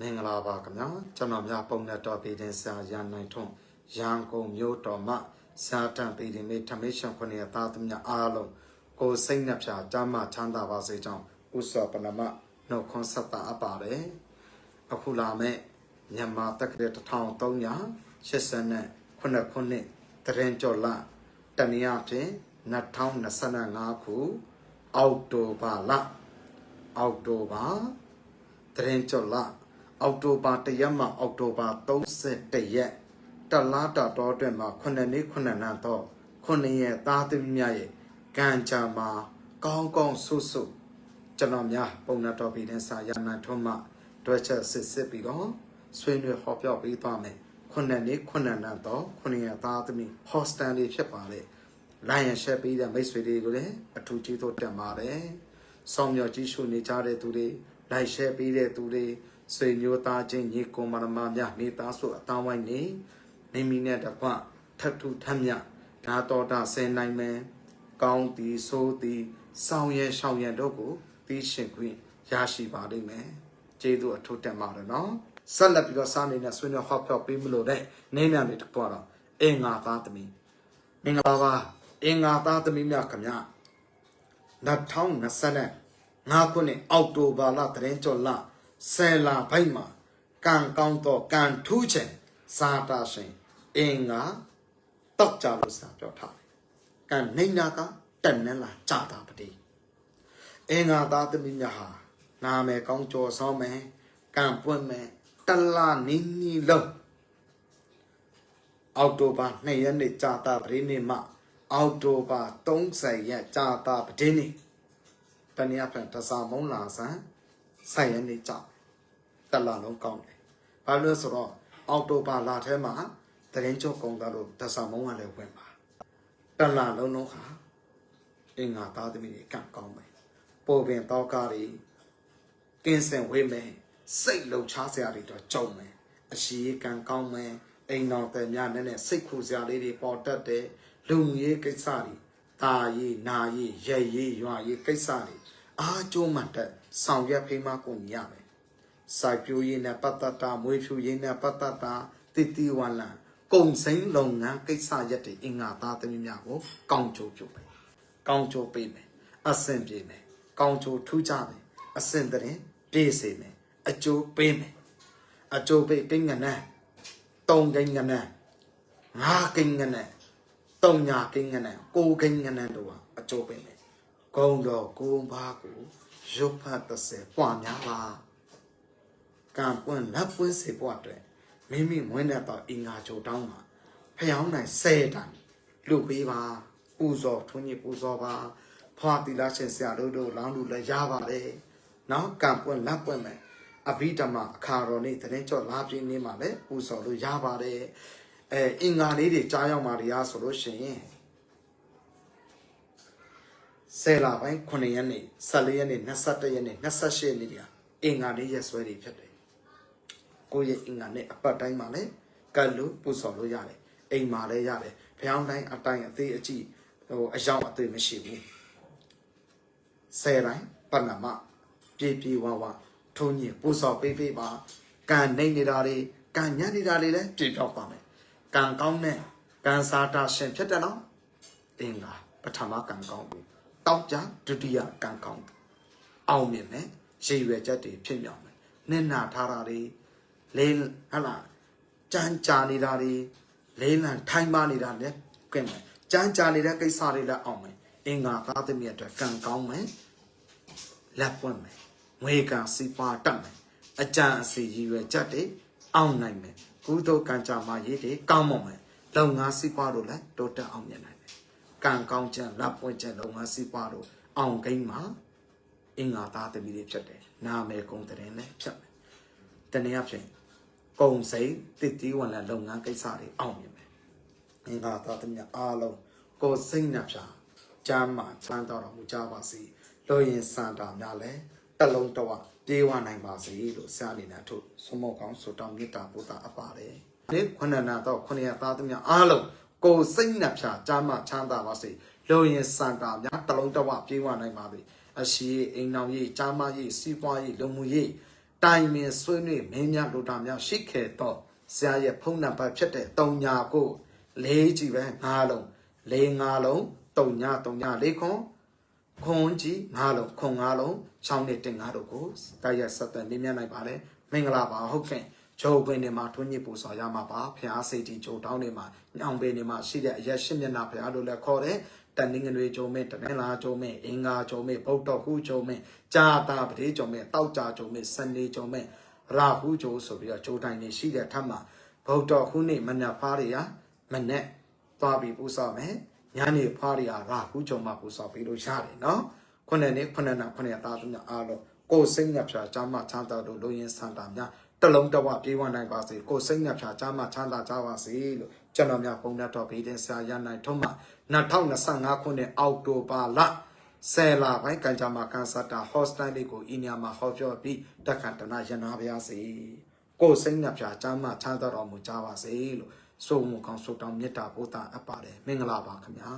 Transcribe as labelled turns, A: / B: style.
A: မင်္ဂလာပါခင်ဗျာကျွန်တော်များပုံနဲ့တော်ပြည်တင်ဆရာရန်နိုင်ထွန်းရန်ကုန်မြို့တော်မှစာတန်ပြည်တင်မေထမေရှင်ခွင့်ရသားသမီးအားလုံးကိုယ်စိတ်နှပြကြမ်းမှချမ်းသာပါစေကြောင်းဥစွာပနမနှုတ်ခွန်းဆက်တာအပ်ပါတယ်အခုလာမဲ့မြန်မာတက္ကရာ1389ခုနှစ်တရင်ကျော်လတနည်းအားဖြင့်2025ခုအောက်တိုဘာလအောက်တိုဘာတရင်ကျော်လ အောက်တိုဘာတရက်မှအောက်တိုဘာ31ရက်တလားတာတော်အတွက်မှာခုနှစ်နေ့ခုနှစ်နန်းတော့ခုနှစ်ရက်သားသမီးများရဲ့ကံကြမ္မာကောင်းကောင်းဆုဆုကျွန်တော်များပုံနာတော်ပြည်တဲ့စာရနာထုံးမှတွဲချက်စစ်စစ်ပြီးတော့ဆွေးနွေးဟောပြောပေးသွားမယ်ခုနှစ်နေ့ခုနှစ်နန်းတော့ခုနှစ်ရက်သားသမီး hostel လေးဖြစ်ပါလေလိုင်းရရှက်ပေးတဲ့မိတ်ဆွေတွေကိုလည်းအထူးကျေးဇူးတင်ပါတယ်ဆောင်မြော်ကြီးရှုနေကြတဲ့သူတွေလိုက်ရှက်ပေးတဲ့သူတွေ ဆွေမျိုးသားချင်းညီကိုမရမများမိသားစုအတောင်းဝိုင်းနေမိမိနဲ့တကွထပ်ထူထပ်မြဓာတော်တာဆယ်နိုင်မယ်ကောင်းသည်ဆိုးသည်ဆောင်ရဲရှောင်ရဲတို့ကိုသိရှင်ခွင့်ရရှိပါလိမ့်မယ်ကျေးဇူးအထူးတင်ပါတယ်နော်ဆက်လက်ပြီးတော့စာနေနဲ့ဆွေးနွေးဟောပြောပေးမလို့တဲ့နေမြလေးတစ်ခုတော့အင်္ဂါသားသမီးမင်္ဂလာပါအင်္ဂါသားသမီးများခင်ဗျာ2025ခုနှစ်အောက်တိုဘာလတရင်ကျော်လ ဆယ်လဘိုက်မှာကံကောင်းတော့ကံထူးခြင်းစာတာရှင်အင်္ဂါတောက်ကြလို့စာပြောထားတယ်ကံနေနာကတက်နေလာကြတာပတိအင်္ဂါသားသမီးများဟာနာမယ်ကောင်းကြော်ဆောင်မယ်ကံပွင့်မယ်တလနီးနီးလုံးအောက်တိုဘာ2ရက်နေ့ကြာတာပတိနေ့မှအောက်တိုဘာ30ရက်ကြာတာပတိနေ့တနည်းအားဖြင့်တစားမုံလာဆန်း ဆိုင်ရက်နေ့ကြာတလလုံးကောင်းတယ်ဘာလို့လဲဆိုတော့အောက်တိုဘာလထဲမှာတရင်ချုပ်ကုန်တာလို့တစားမုံကလည်းဝင်ပါတလလုံးလုံးဟာအင်္ဂါသားသမီးတွေကံကောင်းမယ်ပိုပင်တော့ကားတွေကင်းစင်ဝေးမယ်စိတ်လုံချစရာတွေတော့ကြုံမယ်အရှိကံကောင်းမယ်အိမ်တော်တယ်များနဲ့စိတ်ခူစရာလေးတွေပေါ်တတ်တယ်လူကြီးကိစ္စတွေตาရေးနာရေးရဲရေးရွာရေးကိစ္စတွေ အားကျိုးမှန်တဲ့ဆောင်ရွက်ဖိမကုန်ရမယ်စိုက်ပျိုးရေးနဲ့ပတ်သက်တာမွေးဖြူရေးနဲ့ပတ်သက်တာတည်တည်ဝလံကုံစိမ်းလုပ်ငန်းကိစ္စရက်တွေအင်္ဂါသားသမီးများကိုကောင်းကျိုးပြုမယ်ကောင်းကျိုးပေးမယ်အဆင်ပြေမယ်ကောင်းကျိုးထူးကြမယ်အဆင်တရင်ပြေစေမယ်အကျိုးပေးမယ်အကျိုးပေးကိန်းငနန်းတုံကိန်းငနန်းငါးကိန်းငနန်းတုံညာကိန်းငနန်းကိုကိန်းငနန်းတို့ဟာအကျိုးပေးမယ် ဂုံတော်ကိုယ်ဘာကိုရုပ်ဖတ်တစ်ဆယ်ပွားများပါကံပွင့်လက်ပွင့်စေပွားတဲ့မိမိမွေးတဲ့တော့အင်္ဂါချိုတောင်းမှာဖျောင်းနိုင်ဆယ်တန်လူပေးပါပူဇော်ထွန်းကြီးပူဇော်ပါဖွာတိလာရှင်ဆရာတို့တို့လောင်းလူလည်းရပါတယ်နော်ကံပွင့်လက်ပွင့်မယ်အဘိဓမ္မာအခါတော်နေ့တရင်ကျော်လာပြင်းနေမှာလည်းပူဇော်လို့ရပါတယ်အဲအင်္ဂါလေးတွေကြားရောက်มาတွေအားဆိုလို့ရှိရင် ဆယ်လပိုင်း9ရက်နေ့14ရက်နေ့21ရက်နေ့28ရက်နေ့တွေဟာအင်္ဂါလေးရက်စွဲတွေဖြစ်တယ်ကိုယ့်ရဲ့အင်္ဂါနဲ့အပတ်တိုင်းမှာလည်းကတ်လို့ပူဇော်လို့ရတယ်အိမ်မှာလည်းရတယ်ဖျောင်းတိုင်းအတိုင်းအသေးအကြည့်ဟိုအယောင်အသေးမရှိဘူးဆယ်တိုင်းပဏမပြေပြေဝဝထုံးညင်ပူဇော်ပေးပေးပါကံနေနေတာတွေကံညံ့နေတာတွေလည်းပြေပြောက်ပါမယ်ကံကောင်းတဲ့ကံစားတာရှင်ဖြစ်တယ်နော်အင်္ဂါပထမကံကောင်းဘူး တောက်ကြဒုတိယကံကောင်းအောင်မြင်မယ်ရည်ရွယ်ချက်တွေဖြစ်မြောက်မယ်နင့်နာထားတာတွေလေးဟလာကြမ်းကြာနေတာတွေလေးလံထိုင်းပါနေတာလည်းကဲမယ်ကြမ်းကြာနေတဲ့ကိစ္စတွေလည်းအောင်မယ်အင်္ဂါသားသမီးအတွက်ကံကောင်းမယ်လက်ပွင့်မယ်ငွေကံစီပါတတ်မယ်အကြံအစီရည်ရွယ်ချက်တွေအောင်နိုင်မယ်ကုသိုလ်ကံကြမ္မာရေးတွေကောင်းမွန်မယ်လုပ်ငန်းစီးပွားတို့လည်းတိုးတက်အောင်မြင်နိုင်မယ် ကံကောင်းချက်လက်ပွင့်ချက်လုပ်ငန်းစီးပွားတို့အောင်ကိန်းမှာအင်္ဂါသားသမီးတွေဖြစ်တယ်နာမယ်ကုံတဲ့လည်းဖြစ်မယ်တနည်းအားဖြင့်ကုံစိတ်တည်တည်ဝင်လာလုပ်ငန်းကိစ္စတွေအောင်မြင်မယ်အင်္ဂါသားသမီးအားလုံးကိုယ်စိတ်နှပြကျမ်းမှာချမ်းသာတော်မူကြပါစေလို့ရင်စံတာများလဲတလုံးတော့ပြေးဝနိုင်ပါစေလို့ဆရာအနေနဲ့ထုတ်ဆွမောကောင်းဆိုတောင်းမေတ္တာပို့တာအပ်ပါတယ်ဒီခုနနာတော့ခုနရသားသမီးအားလုံး ကိုယ်စိတ်နှပြကျမ်းမှာချမ်းသာပါစေလို့ရင်စံတာများတလုံးတော့ပြေးဝနိုင်ပါစေအရှိအိမ်အောင်ရေးကျမ်းမာရေးစီးပွားရေးလူမှုရေးတိုင်ပင်ဆွေးနွေးမင်းများလူသားများရှိခဲ့တော့ဆရာရဲ့ဖုန်းနံပါတ်ဖြစ်တဲ့တုံညာကိုလေးကြည့်ပဲငါးလုံးလေးငါးလုံးတုံညာတုံညာလေးခွန်ခွန်ကြီးငါးလုံးခွန်ငါးလုံးချောင်းနဲ့တင်ငါးတို့ကိုတိုက်ရက်ဆက်သွယ်နေမြနိုင်ပါတယ်မင်္ဂလာပါဟုတ်ကဲ့ ဂျိုးပင်နေမှာထွန်းညစ်ပူဆော်ရမှာပါဖျားစိတ်တီဂျိုးတောင်းနေမှာညောင်ပင်နေမှာရှိတဲ့အရက်ရှင်းမျက်နှာဖျားလို့လည်းခေါ်တယ်တန်နင်းငွေဂျုံမဲတနင်္လာဂျုံမဲအင်္ဂါဂျုံမဲဗုဒ္ဓဟူဂျုံမဲကြာတာပတိဂျုံမဲတောက်ကြဂျုံမဲစနေဂျုံမဲရာဟုဂျိုဆိုပြီးတော့ဂျိုးတိုင်းနေရှိတဲ့ထပ်မှာဗုဒ္ဓဟူနေ့မနက်ဖားတွေဟာမနက်သွားပြီးပူဆော်မယ်ညနေဖားတွေဟာရာဟုဂျုံမှာပူဆော်ပြီးလို့ရတယ်နော်ခုနှစ်နှစ်ခုနှစ်နာခုနှစ်သားစုများအားလုံးကိုယ်စိတ်ညပ်ဖြာချမ်းမချမ်းသာတို့လူရင်းဆန္ဒများ တလုံးတဝပြေးဝနိုင်ပါစေကိုယ်စိတ်ညပ်ဖြာချမ်းမချမ်းသာကြပါစေလို့ကျွန်တော်များပုံနဲ့တော်ပြီးတဲ့ဆရာရနိုင်ထုံးမှာ2025ခုနှစ်အောက်တိုဘာလဆယ်လပိုင်းကံကြမ္မာကန်ဆာတာဟော့စတန်လေးကိုအီနီယာမှာဟောပြောပြီးတက်ခန္တနာရနာပါရစေကိုယ်စိတ်ညပ်ဖြာချမ်းမချမ်းသာတော်မူကြပါစေလို့ဆိုမှုကောင်းဆုတောင်းမေတ္တာပို့တာအပ်ပါတယ်မင်္ဂလာပါခင်ဗျာ